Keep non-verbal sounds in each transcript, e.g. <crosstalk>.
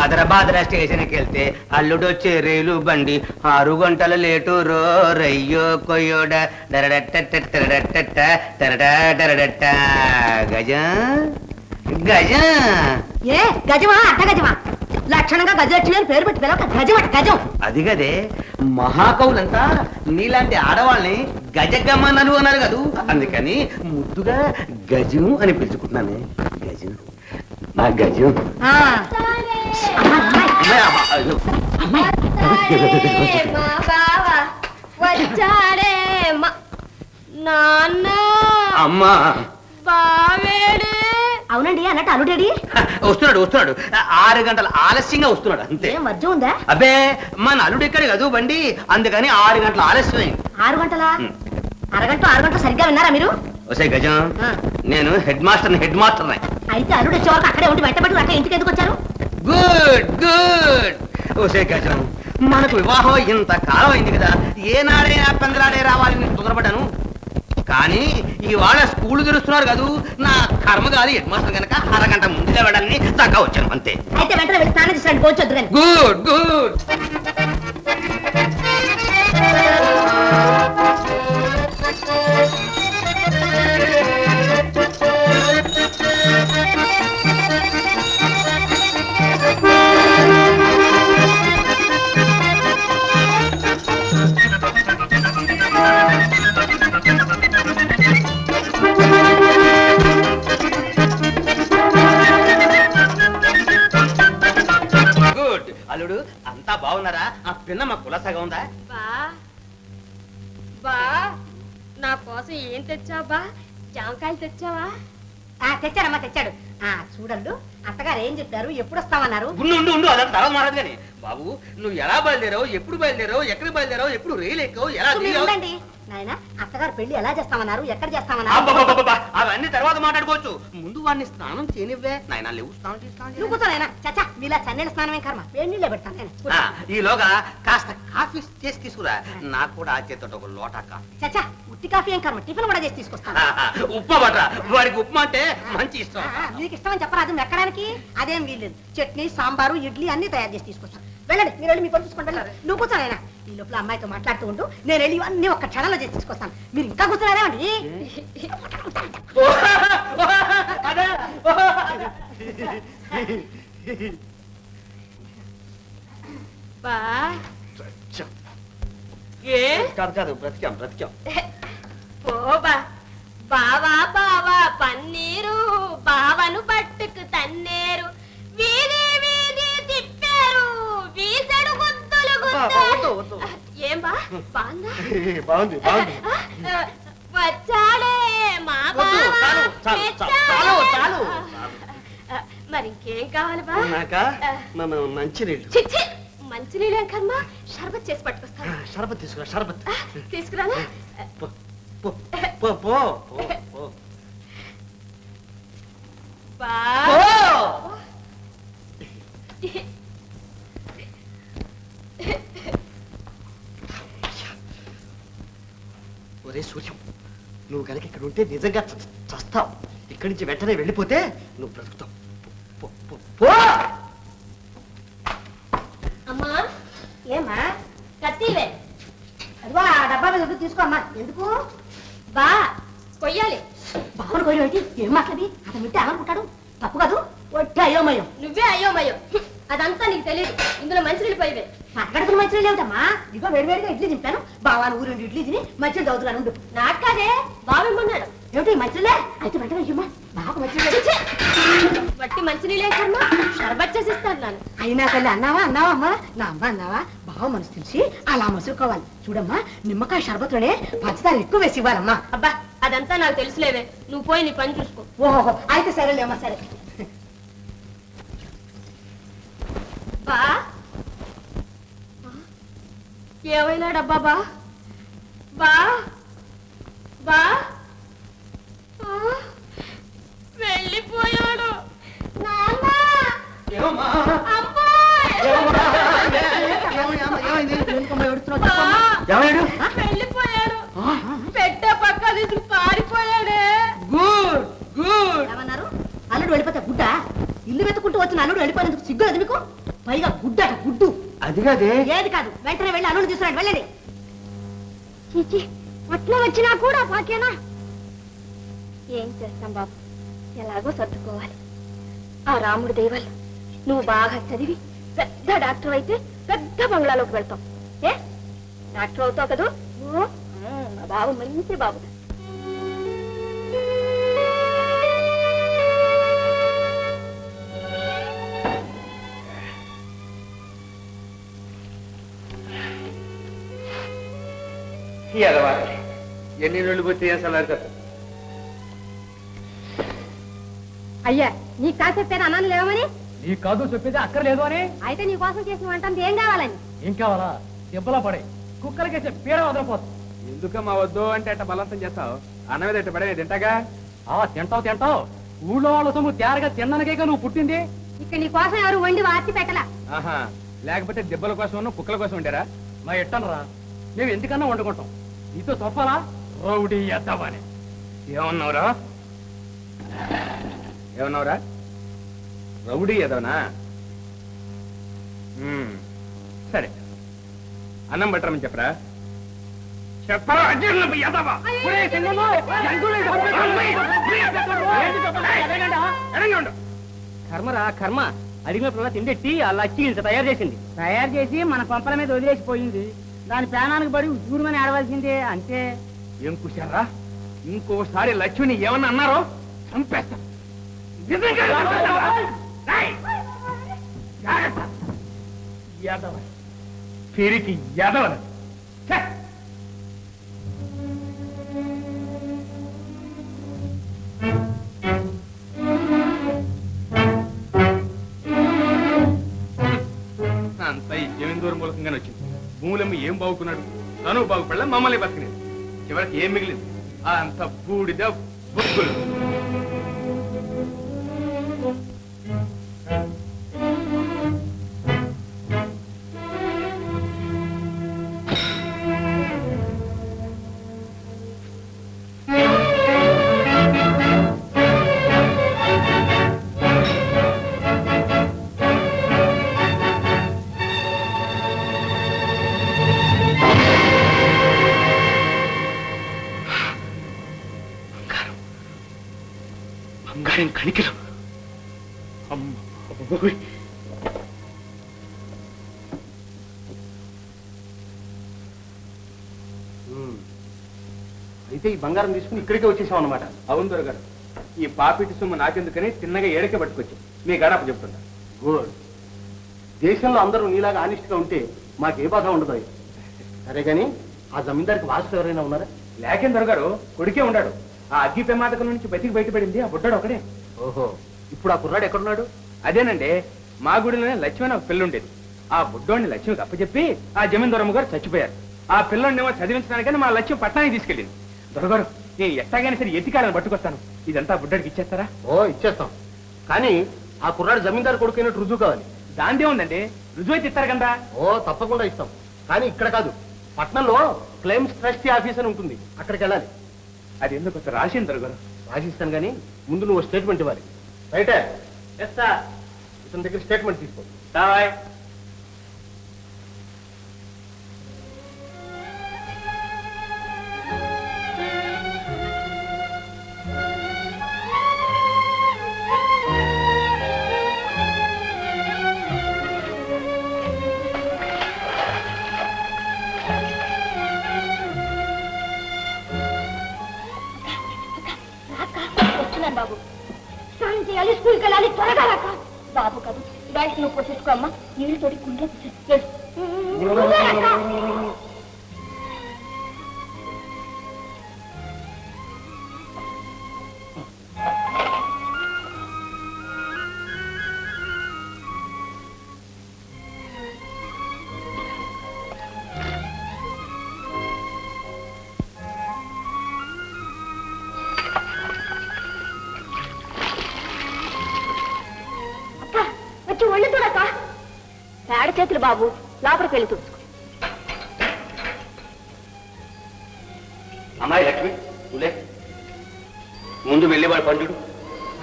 ఆదర బాదర స్టేషన్కి వెళ్తే అల్లుడు వచ్చే రైలు బండి. ఆరు గంటల లేటు రో రయ్యో కొయ్యోడ. డరడట్ట. గజం? గజం? ఏ గజమా? అట్ట గజమా? లక్షణంగా గజలక్ష్మి అని పేరు పెట్టి పిలవక. గజం అట గజం. అది కదే మహాకవులంతా నీలాంటి ఆడవాళ్ళని గజగమ్మనలు అన్నారు కదూ. అందుకని ముద్దుగా గజం అని పిలుచుకుంటున్నానే. గజం. గజం. వచ్చాడే నాన్న. అమ్మా. బావేడే. అవునండి అన్నట్టు అల్లుడేడి? వస్తున్నాడు వస్తున్నాడు. ఆరు గంటల ఆలస్యంగా వస్తున్నాడు అంతే. ఏం వర్జం ఉందా? అబ్బే మన అల్లుడు ఇక్కడ కదూ బండి. అందుకని ఆరు గంటల ఆలస్యమైంది ఆరు గంటల. అరగంట ఆరు గంటలు సరిగ్గా విన్నారా మీరు? వసే గజం. నేను హెడ్ మాస్టర్ హెడ్ మాస్టర్ అయితే అల్లుడు వచ్చే వరకు అక్కడే ఉండి వెంటబడి అట్లా ఇంటికి ఎందుకు వచ్చారు? Good good. ఓసే గజం మనకు వివాహం ఇంత కాలం అయింది కదా ఏనాడైనా పెందలాడే రావాలని నేను తొందరపడ్డాను. కానీ ఇవాళ స్కూల్ తెరుస్తున్నారు కదూ నా కర్మ కాదు హెడ్ మాస్టర్ కనుక అరగంట ముందుగా వెళ్ళాలని దాకా వచ్చాను అంతే. అయితే వెంటనే వెళ్ళి స్నానం చేసినట్టు పోచొద్దు గుడ్ గుడ్ గుడ్. అల్లుడు అంతా బాగున్నారా? ఆ పిన్న మా కులసగా ఉందా? బా బా నా కోసం ఏం తెచ్చావు బా? జామకాయలు తెచ్చావా? ఆ, తెచ్చాడమ్మా తెచ్చాడు. ఆ చూడండు. అత్తగారు ఏం చెప్పారు? ఎప్పుడు వస్తామన్నారు ఉండు ఉండు ఉండు. అదంతా తర్వాత మారదు కానీ. బాబు నువ్వు ఎలా బయలుదేరావు? ఎప్పుడు బయలుదేరావు? ఎక్కడికి బయలుదేరావు? ఎప్పుడు రైలు ఎక్కావు? ఎలా దిగావు? ఉండండి. నాయన అత్తగారు పెళ్ళి ఎలా చేస్తామన్నారు? ఎక్కడ చేస్తామన్నారు? అబ్బబ్బబ్బబ్బబ్బ, అవన్నీ తర్వాత మాట్లాడుకోవచ్చు. ముందు వాడిని స్నానం చేయనివ్వే. నాయన లేవు స్నానం చేసి స్నానం నువ్వు చేయి. కూర్చో నాయన. చచ్చా మీలా చన్నీళ్ళ స్నానమే కర్మ? వేడి నీళ్ళే పెడతాను నేను కూర్చో. ఆ, ఈలోగా కాస్త కాఫీ చేసి తీసుకురా. నాకు కూడా ఆ చేతితో ఒక లోటా కాఫీ. చచ్చా ఉట్టి కాఫీ ఏం కర్మ? టిఫిన్ కూడా చేసి తీసుకొస్తాను. ఉప్మా బట్రా వాడికి ఉప్మా అంటే మంచి ఇష్టం. ఆ, మీకు ఇష్టమని చెప్పరాదు ఎక్కడానికి అదేం వీల్లేదు. చట్నీ సాంబారు ఇడ్లీ అన్ని తయారు చేసి తీసుకొస్తాను. వెళ్ళండి మీరు వెళ్ళి మీ పని చూసుకుంటారు నువ్వు కూర్చో నాయన ఈ లోపల అమ్మాయితో మాట్లాడుతూ ఉంటూ నేను వెళ్ళి ఇవన్నీ ఒక్క క్షణంలో చేసి తీసుకొస్తాను. మీరు ఇంకా కూర్చున్నారేమండి అదే. బా. ఏ? కాదు కాదు బ్రతికాం బ్రతికాం. <laughs> ఓ బా బావా బావా పన్నీరు. బావను పట్టుకు తన్నేరు. వీధి వీధి తిప్పారు వీసడు గుద్దులు. గుద్దారు. ఏం బా? బాగుంది? బాగుంది వచ్చాడే మా చాలు, మరి ఇంకేం కావాలి బా? మంచినీళ్ళు. చిచ్చి మంచినీళ్ళేం కర్మ షర్బత్ చేసి పట్టుకొస్తాను. షరబత్ తీసుకురా షరబత్. తీసుకురానా? పో పో పో బా. ఒరే సూర్యం నువ్వు కనుక ఇక్కడ ఉంటే నిజంగా చస్తావు. ఇక్కడి నుంచి వెంటనే వెళ్ళిపోతే నువ్వు బ్రతుకుతావు. అమ్మా ఏమా కత్తివే అదిగో ఆ డబ్బా మీద ఉంది, తీసుకో అమ్మా. ఎందుకు? బా కొయ్యాలి. బావను ఏంటి? ఏం మాట్లాడి అతను వింటే ఏమనుకుంటాడు తప్పు కాదు. ఒట్టి అయోమయం. నువ్వే అయ్యోమయ్యో అదంతా నీకు తెలియదు ఇందులో మంచినీళ్ళు పోయివే. పక్కడుకున్న మంచిగా లేవుటమ్మా ఇదిగో వేడివేడిగా ఇడ్లీ తింటాను. బావాను ఊరు ఇడ్లీ తిని మంచిగా చదువుతున్నాను ఉండు. నాకు కాదే బావిమ్మన్నాడు ఏమిటి మంచిలే అయితే వెంటనే ఇయ్యమ్మా బాగా చిచ్చి! వట్టి మంచినీళ్ళే కర్మ? షర్బత్ చేసి ఇస్తాను నాను అయినా తల్లి అన్నావా అన్నావా అమ్మా? నా అమ్మ అన్నావా? బావ మనసు తెలిసి అలా మసులుకోవాలి చూడమ్మా నిమ్మకాయ షర్బత్లోనే పంచదార ఎక్కువ వేసి ఇవ్వాలమ్మా. అబ్బా అదంతా నాకు తెలుసులేవే. నువ్వు పోయి నీ పని చూసుకో. ఓహో అయితే సరేలేమ్మా సరే. బా. ఏమైనాడబ్బా బా? బా ఆ, వెళ్ళిపోయాడు నాన్న ఏమమ్మా? అమ్మాయ్ ఏమమ్మా? ఏమమ్మా? ఏమైంది? ఎందుకమ్మా ఏడుస్తున్నావు బా, చెప్పమ్మా. ఏమయ్యాడు? వెళ్ళిపోయాడు పెట్ట పక్క తీసుకు పారిపోయాడే గుడ్ ఏమన్నారు అల్లుడు అల్లుడు వెళ్ళిపోయినందుకు సిగ్గు లేదు మీకు? పైగా గుడ్డట గుడ్డు. అది కాదే? ఏది కాదు? వెంటనే వెళ్ళి అల్లుని తీసుకురండి వెళ్ళండి. చీచి అట్లా వచ్చినా కూడా పాకేనా? ఏం చేస్తాం బాబు? ఎలాగో సర్దుకోవాలి. ఆ రాముడి దైవాలు నువ్వు బాగా చదివి పెద్ద డాక్టర్ అయితే పెద్ద బంగ్లాలోకి వెళ్తావు ఏ? డాక్టర్ అవుతావు కదూ? బాబు మంచి బాబు. ఎదవాలి ఎన్ని రోజులు పోతే ఏం సలారు కదా అయ్యా నీకు కాసేపు అన్నాను లేవమని? నీ కాదు చెప్పేది అక్కర్లేదు అని. అయితే నీ కోసం చేసిన వంట ఏం కావాలని? ఏం కావాలా? దెబ్బలా పడే. కుక్కలకేసే పీడ వదలపోతుంది ఎందుకమ్మా వద్దు అంటే అట్ట బలవంతం చేస్తావు? అన్న మీద ఇట్ట పడే తింటాగా? ఆ తింటావు తింటావు. ఊళ్ళో వాళ్ళ సొమ్ము తేరగా తిన్ననకేగా నువ్వు పుట్టింది? ఇక్కడ నీ కోసం ఎవరు వండి వార్చి పెట్టలా? ఆహా లేకపోతే దెబ్బల కోసం కుక్కల కోసం ఉంటారా మా ఎట్టనరా మేము ఎందుకన్నా వండుకుంటాం? నీతో చెప్పాలా రౌడీ ఎద్దామని ఏమన్నావురా? ఏమన్నావురా? రౌడీ ఉమ్, సరే. అన్నం పెట్టరమని చెప్పరా? ఎదవా. కర్మరా కర్మ. అడిగినప్పుడు తిండెట్టి అలా అచ్చి తయారు చేసింది. తయారు చేసి మన పంపల మీద వదిలేసిపోయింది. దాని ప్రాణానికి పడి ఉద్యూరమని ఆడవలసిందే అంతే. ఏం ఇంకోసారి లక్ష్మిని ఏమన్నా అన్నారో చంపేస్తాను నిజంగా? రేయ్! జాగ్రత్త. పిరికి యాదవ భూములమ్మ ఏం బాగుకున్నాడు తను బాగుపడలే మమ్మల్ని బతికినది చివరికి ఏం మిగిలింది? ఆ అంత బూడిద బుక్కులు బంగారం కణికలు. అమ్మ. అయితే ఈ బంగారం తీసుకుని ఇక్కడికే వచ్చేసాం అనమాట అవును దొరగారు. ఈ పాపిటి సొమ్ము నాకెందుకని తిన్నగా ఏడకే పట్టుకొచ్చి మీ గడప చెప్తున్నా. గుడ్. దేశంలో అందరూ నీలాగా ఆనిస్ట్గా ఉంటే మాకే బాధ ఉండదు. సరే గాని ఆ జమీందారికి వారసులు ఎవరైనా ఉన్నారా? లేకేం దొరగారు కొడుకే ఉన్నాడు ఆ అగ్గి ప్రమాదకం నుంచి బతికి బయటపడింది ఆ బుడ్డాడు ఒకడే. ఓహో ఇప్పుడు ఆ కుర్రాడు ఎక్కడున్నాడు? అదేనండి మా గుడిలోనే లక్ష్మి అని ఒక పిల్ల ఉండేది. ఆ బుడ్డోడిని లక్ష్మికి అప్పచెప్పి ఆ జమీందొరమ్మ గారు చచ్చిపోయారు. ఆ పిల్లోడినేమో చదివించడానికని మా లక్ష్యం పట్టణానికి తీసుకెళ్ళింది. దొరగారు నేను ఎట్టాగైనా సరే ఎత్తికాలని పట్టుకొస్తాను. ఇదంతా బుడ్డడికి ఇచ్చేస్తారా? ఓ ఇచ్చేస్తాం. కానీ ఆ కుర్రాడు జమీందారు కొడుకైనట్టు రుజువు కావాలి. దాందే ఉందండి రుజువు అయితే ఇస్తారు కదా ఓ తప్పకుండా ఇస్తాం. కానీ ఇక్కడ కాదు పట్నంలో క్లెయిమ్స్ ట్రస్టీ ఆఫీస్ అని ఉంటుంది. అక్కడికి వెళ్ళాలి. అది ఎందుకు కొంత రాసింది దొరగారు రాసిస్తాను కానీ ముందు నువ్వు స్టేట్మెంట్ ఇవ్వాలి. రైటే ఇతని దగ్గర స్టేట్మెంట్ తీసుకో. వెళ్ళాలి త్వరగా రాక బాబు కాదు బ్యాంక్ నువ్వు పోసేసుకో అమ్మా. నీళ్ళు తోడి కుండ్లో ఒళ్ళు చూడక పేడ చేతులు బాబు లోపలికి వెళ్ళి తుడుచుకో. అమ్మాయి లక్ష్మి నువ్వులే ముందు వెళ్ళి వాడు పండుడు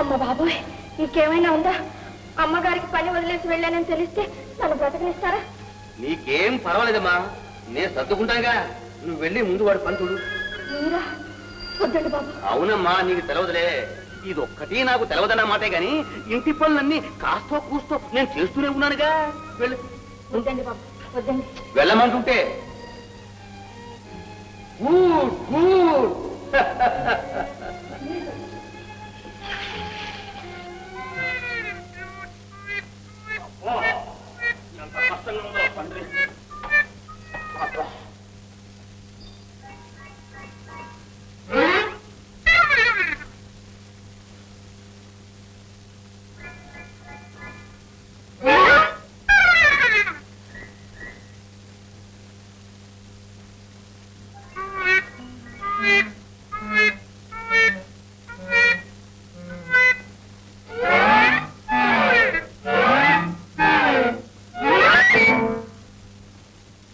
అమ్మ బాబోయ్ ఇంకేమైనా ఉందా? అమ్మగారికి పని వదిలేసి వెళ్ళానని తెలిస్తే నన్ను బ్రతకనిస్తారా? నీకేం పర్వాలేదమ్మా నేను సర్దుకుంటాగా నువ్వు వెళ్ళి ముందు వాడు పని చూడు. మీరా? వద్దండి బాబు. అవునమ్మా నీకు తెలవదులే. ఇది ఒక్కటి నాకు తెలవదన్న మాటే గాని ఇంటి పనులన్నీ కాస్తో కూస్తో నేను చేస్తూనే ఉన్నానుగా. వెళ్ళు. వద్దండి బాబు వద్దండి. వెళ్ళమంటుంటే. Good good